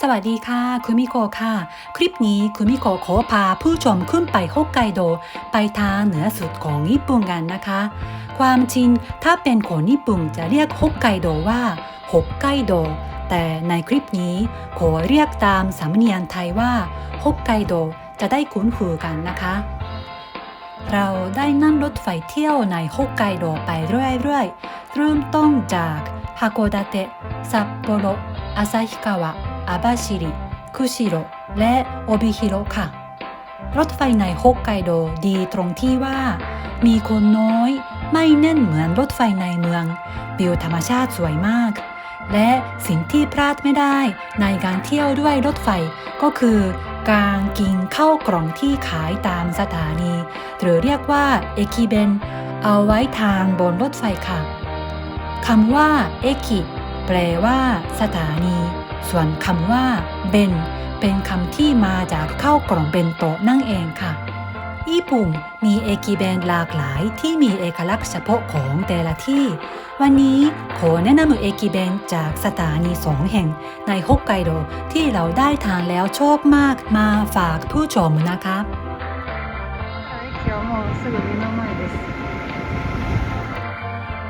สวัสดีค่ะ คุมิโกะค่ะ คลิปนี้คุมิโกะขอพาผู้ชมขึ้นไปฮอกไกโด ไปทางเหนือสุดของญี่ปุ่นกันนะคะ ความจริงถ้าเป็นคนญี่ปุ่นจะเรียกฮอกไกโดว่าฮอกไกโดแต่ในคลิปนี้ขอเรียกตามสำเนียงไทยว่าฮอกไกโดจะได้คุ้นหูกันนะคะ เราได้นั่งรถไฟเที่ยวในฮอกไกโดไปเรื่อยๆเริ่มต้นจากฮาโกดาเตะซัปโปโรอาซาฮิกาวะ อาบาชิริ คุชิโรและโอบิฮิโรค่ะ รถไฟในฮอกไกโดดีตรงที่ว่า มีคนน้อยไม่แน่นเหมือนรถไฟในเมืองวิวธรรมชาติสวยมาก และสิ่งที่พลาดไม่ได้ในการเที่ยวด้วยรถไฟก็คือการกินข้าวกล่องที่ขายตามสถานี หรือเรียกว่าเอคิเบนเอาไว้ทางบนรถไฟค่ะคำว่าเอคิแปลว่า สถานี ส่วนคำว่าเบนเป็นคำที่มาจากเข้ากล่องเบนโตะนั่งเองค่ะ ญี่ปุ่นมีเอกิเบนหลากหลายที่มีเอกลักษณ์เฉพาะของแต่ละที่ วันนี้ขอแนะนำเอกิเบนจากสถานีสองแห่งในฮอกไกโดที่เราได้ทานแล้วชอบมากมาฝากผู้ชมนะคะ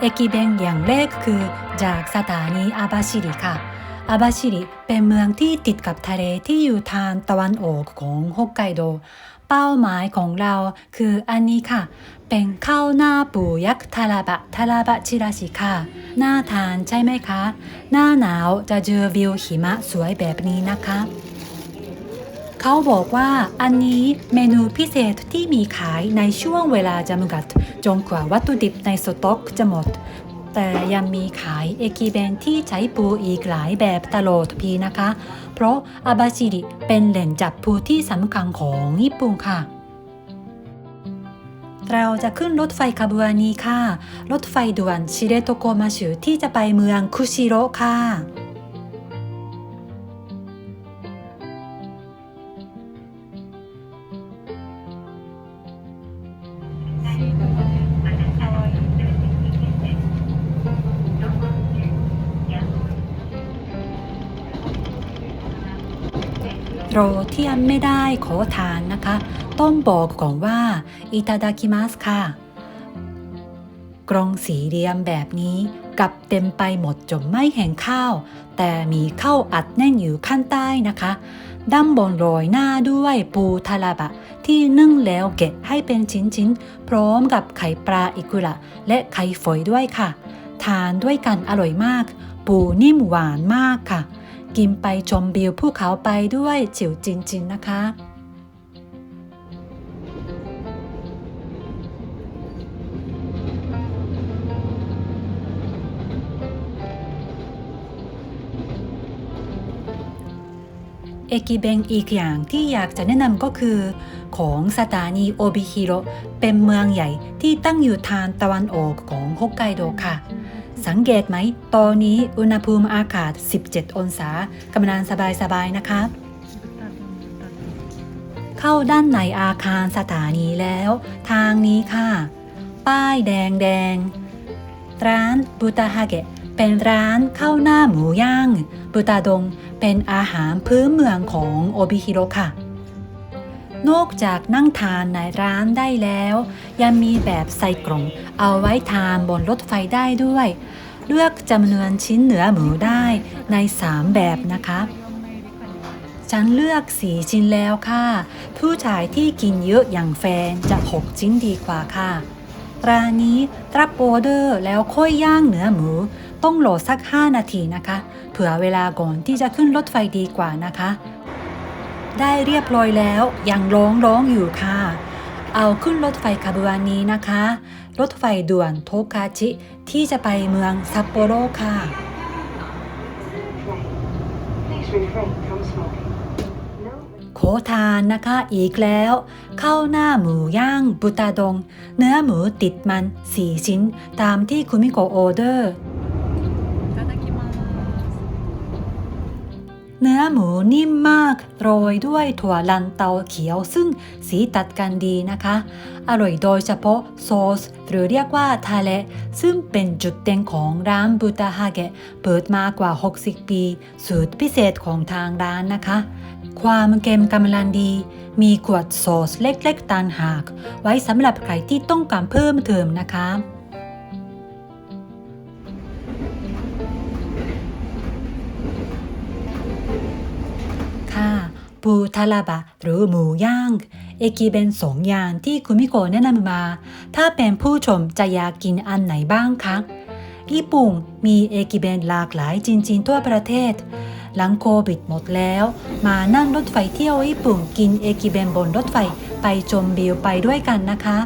เอกิเบนอย่างแรกคือจากสถานีอาบาชิริค่ะ อาบาชิริเป็นเมืองที่ติดกับทะเลที่อยู่ทางตะวันออกของฮอกไกโด เป้าหมายของเราคืออันนี้ค่ะ เป็นข้าวหน้าปูยักษ์ทาราบะทาราบะชิราชิค่ะน่าทานใช่ไหมคะ หน้าหนาวจะเจอวิวหิมะสวยแบบนี้นะคะเขาบอกว่าอันนี้เมนูพิเศษที่มีขายในช่วงเวลาจำกัด จนกว่าวัตถุดิบในสต็อกจะหมด แต่ยังมีขายเอกิเบนที่ใช้ปูอีกหลายแบบตลอดปีนะคะ เพราะอาบาชิริเป็นแหล่งจับปูที่สำคัญของญี่ปุ่นค่ะ เราจะขึ้นรถไฟขบวนนี้ค่ะ รถไฟด่วนชิเรโตโกมาชุที่จะไปเมืองคุชิโรค่ะ โรเทียมไม่ได้ขอทานนะคะ ต้องบอกก่อนว่าอิตาดาคิมัสค่ะ กรงสีเหลี่ยมแบบนี้กับเต็มไปหมดจนไม่เห็นข้าว แต่มีข้าวอัดแน่นอยู่ข้างใต้นะคะด้านบนโรยหน้าด้วยปูทาราบะ ที่นึ่งแล้วเก็บให้เป็นชิ้นๆ พร้อมกับไข่ปลาอิกุระ และไข่ฝอยด้วยค่ะ ทานด้วยกันอร่อยมาก ปูนิ่มหวานมากค่ะ กินไปชมวิวภูเขาไปด้วยจิ๋วจริง ๆ นะคะ เอกิเบงอีกอย่างที่อยากจะแนะนำก็คือ ของสถานีโอบิฮิโรเป็นเมืองใหญ่ที่ตั้งอยู่ทางตะวันออกของฮอกไกโดค่ะ สังเกตไหม ตอนนี้อุณหภูมิอากาศ 17 องศากำลังสบายๆ นะคะ เข้าด้านในอาคารสถานีแล้ว ทางนี้ค่ะ ป้ายแดงแดงร้านบุตาฮาเกะ เป็นร้านข้าวหน้าหมูย่างบุตาดงเป็นอาหารพื้นเมืองของโอบิฮิโรค่ะ นอกจากนั่งทานในร้านได้แล้ว ยังมีแบบใส่กล่องเอาไว้ทานบนรถไฟได้ด้วย เลือกจำนวนชิ้นเนื้อหมูได้ใน 3 แบบนะคะฉันเลือกสีชิ้นแล้วค่ะ ผู้ชายที่กินเยอะอย่างแฟนจะ6ชิ้นดีกว่าค่ะร้านนี้รับออเดอร์แล้วค่อยย่างเนื้อหมู ต้องรอสัก 5 นาทีนะคะ เผื่อเวลาก่อนที่จะขึ้นรถไฟดีกว่านะคะ ได้เรียบร้อยแล้วยังร้องร้องอยู่ค่ะ เอาขึ้นรถไฟขบวนนี้นะคะ รถไฟด่วนโทคาชิที่จะไปเมืองซัปโปโรค่ะ Please refrain from smoking. No ขอทานนะคะอีกแล้วข้าวหน้าหมูย่างบุตาดง เนื้อหมูติดมัน4ชิ้นตามที่คุมิโกะออเดอร์ เนื้อหมูนิ่มมากโรยด้วยถั่วลันเตาเขียวซึ่งสีตัดกันดีนะคะ อร่อยโดยเฉพาะซอสหรือเรียกว่าทาเลซึ่งเป็นจุดเด่นของร้านบูตาฮาเกะเปิดมากว่า 60 ปี สูตรพิเศษของทางร้านนะคะ ความเค็มกำลังดี มีขวดซอสเล็กๆต่างหาก ไว้สำหรับใครที่ต้องการเพิ่มเติมนะคะ ปูทาราบะหรือหมูย่าง เอกิเป็นสองอย่างที่คุณมิโกแนะนำมา ถ้าเป็นผู้ชมจะอยากกินอันไหนบ้างคะญี่ปุ่นมีเอกิเบนหลากหลายจริงๆทั่วประเทศ หลังโควิดหมดแล้ว มานั่งรถไฟเที่ยวญี่ปุ่นกินเอกิเบนบนรถไฟไปชมวิวไปด้วยกันนะคะ